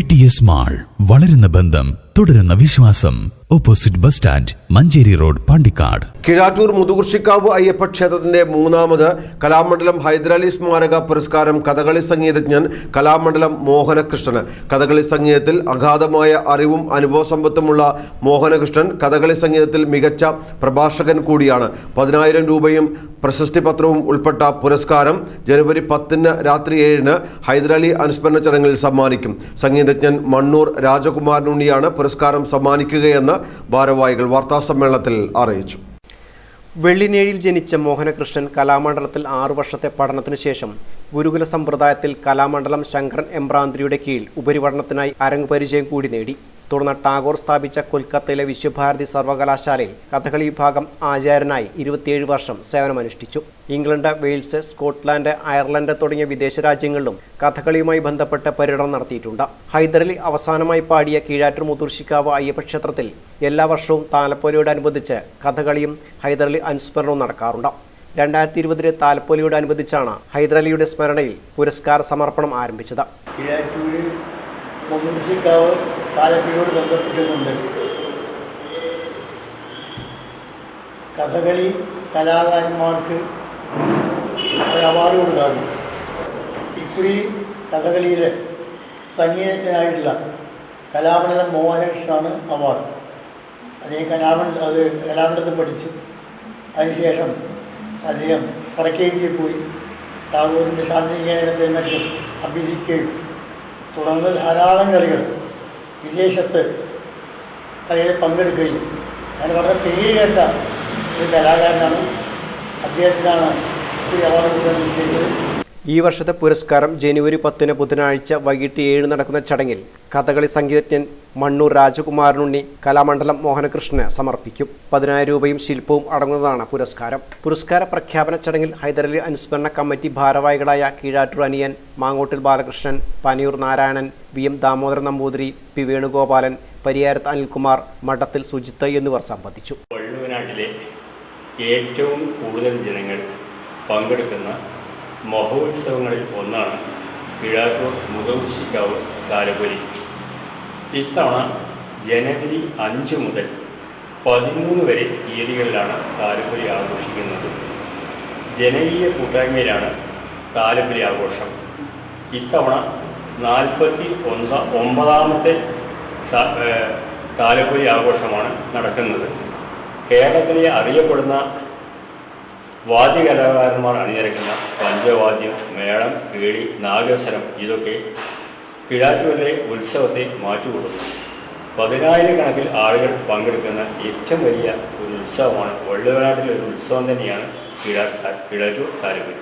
T S mall വളരുന്ന ബന്ധം തുടരുന്ന വിശ്വാസം. Opposite bus stand Manjeri road Pandikkad. Kizhattur Muthukurshikkavu Ayyappa ക്ഷേത്രത്തിന്റെ മൂന്നാമത് കലാമണ്ഡലം ഹൈദരാലി സ്മാരക പുരസ്കാരം കഥകളി സംഗീതജ്ഞൻ കലാമണ്ഡലം മോഹനകൃഷ്ണന്. കഥകളി സംഗീതത്തിൽ അഗാധമായ അറിവും അനുഭവ സമ്പത്തുമുള്ള മോഹനകൃഷ്ണൻ കഥകളി സംഗീതത്തിൽ മികച്ച പ്രഭാഷകൻ കൂടിയാണ്. പതിനായിരം രൂപയും പ്രശസ്തി പത്രവും ഉൾപ്പെട്ട പുരസ്കാരം ജനുവരി പത്തിന് രാത്രി ഏഴിന് ഹൈദരാലി അനുസ്മരണ ചടങ്ങിൽ സമ്മാനിക്കും. സംഗീതജ്ഞൻ മണ്ണൂർ രാജകുമാരനുണ്ണിയാണ് പുരസ്കാരം സമ്മാനിക്കുകയെന്ന് ഭാരവാഹികൾ വാർത്താസമ്മേളനത്തിൽ അറിയിച്ചു. വെള്ളിനേഴിയിൽ ജനിച്ച മോഹനകൃഷ്ണൻ കലാമണ്ഡലത്തിൽ ആറു വർഷത്തെ പഠനത്തിനു ശേഷം ഗുരുകുല സമ്പ്രദായത്തിൽ കലാമണ്ഡലം ശങ്കരൻ എംബ്രാന്തിരിയുടെ കീഴിൽ ഉപരിപഠനത്തിനായി അരങ്ങ് പരിചയം കൂടി നേടി. തുടർന്ന് ടാഗോർ സ്ഥാപിച്ച കൊൽക്കത്തയിലെ വിശ്വഭാരതി സർവകലാശാലയിൽ കഥകളി വിഭാഗം ആചാര്യനായി ഇരുപത്തിയേഴ് വർഷം സേവനമനുഷ്ഠിച്ചു. ഇംഗ്ലണ്ട് വെയിൽസ് സ്കോട്ട്ലാൻഡ് അയർലൻഡ് തുടങ്ങിയ വിദേശ രാജ്യങ്ങളിലും കഥകളിയുമായി ബന്ധപ്പെട്ട് പര്യടനം നടത്തിയിട്ടുണ്ട്. ഹൈദരലി അവസാനമായി പാടിയ കീഴാറ്റൂർ മുതുർശിക്കാവ് അയ്യപ്പക്ഷേത്രത്തിൽ എല്ലാ വർഷവും താലപ്പൊലിയോടനുബന്ധിച്ച് കഥകളിയും ഹൈദരലി അനുസ്മരണവും നടക്കാറുണ്ട്. രണ്ടായിരത്തി ഇരുപതിലെ താലപ്പൊലിയോടനുബന്ധിച്ചാണ് ഹൈദരലിയുടെ സ്മരണയിൽ പുരസ്കാര സമർപ്പണം ആരംഭിച്ചത്. താലപ്പിനോട് ബന്ധപ്പെട്ടുകൊണ്ട് കഥകളി കലാകാരന്മാർക്ക് ഒരു അവാർഡ് കൊടുക്കാറുണ്ട്. ഇക്കുറി കഥകളിയിലെ സംഗീതജ്ഞനായിട്ടുള്ള കലാമണ്ഡലം മോഹനകൃഷ്ണനാണ് അവാർഡ് അദ്ദേഹം കലാമണ്ഡ അത് കലാമണ്ഡലത്തിൽ പഠിച്ചു അതിനുശേഷം അദ്ദേഹം വടക്കേന്ത്യയിൽ പോയി ടാഗോറിന്റെ ശാന്തിനികേതനത്തിൽ മറ്റും അഭ്യസിക്കുകയും തുടർന്ന് ധാരാളം കളികൾ വിദേശത്ത് കളിയിൽ പങ്കെടുക്കുകയും അതിന് വളരെ പേര് കേട്ട ഒരു കലാകാരനാണ് അദ്ദേഹത്തിനാണ് ഈ അവാർഡ് കൊടുക്കാൻ നിശ്ചയിച്ചത് ഈ വർഷത്തെ പുരസ്കാരം ജനുവരി പത്തിന് ബുധനാഴ്ച വൈകിട്ട് ഏഴ് നടക്കുന്ന ചടങ്ങിൽ കഥകളി സംഗീതജ്ഞൻ മണ്ണൂർ രാജകുമാരനുണ്ണി കലാമണ്ഡലം മോഹനകൃഷ്ണന് സമർപ്പിക്കും. പതിനായിരം രൂപയും ശില്പവും അടങ്ങുന്നതാണ് പുരസ്കാരം. പുരസ്കാര പ്രഖ്യാപന ചടങ്ങിൽ ഹൈദരലി അനുസ്മരണ കമ്മിറ്റി ഭാരവാഹികളായ Keezhattur Aniyan Mangottil Balakrishnan Paniyur Narayanan V M Damodaran Namboothiri P Venugopalan Pariyarath Anilkumar Madathil Sujith എന്നിവർ സംബന്ധിച്ചു. ഏറ്റവും കൂടുതൽ ജനങ്ങൾ പങ്കെടുക്കുന്ന മഹോത്സവങ്ങളിൽ ഒന്നാണ് കിഴാറ്റൂർ മുഖവുശിക്കാവ് താരപുരി. ഇത്തവണ ജനുവരി അഞ്ച് മുതൽ പതിമൂന്ന് വരെ തീയതികളിലാണ് താലപ്പൊലി ആഘോഷിക്കുന്നത്. ജനകീയ കൂട്ടായ്മയിലാണ് താലപ്പൊലി ആഘോഷം. ഇത്തവണ നാൽപ്പത്തി ഒന്ന ഒമ്പതാമത്തെ താലപ്പൊലി ആഘോഷമാണ് നടക്കുന്നത്. കേരളത്തിലെ അറിയപ്പെടുന്ന വാദ്യകലാകാരന്മാർ അണിനിരക്കുന്ന പഞ്ചവാദ്യം മേളം കേളി നാഗസ്വരം ഇതൊക്കെ കിഴാറ്റൂരിലെ ഉത്സവത്തെ മാറ്റിക്കൊടുക്കും പതിനായിരക്കണക്കിൽ ആളുകൾ പങ്കെടുക്കുന്ന ഏറ്റവും വലിയ ഒരു ഉത്സവമാണ് വള്ളുവനാട്ടിലെ ഒരു ഉത്സവം തന്നെയാണ് കിഴാ കിഴാറ്റൂർ താലപ്പൊലി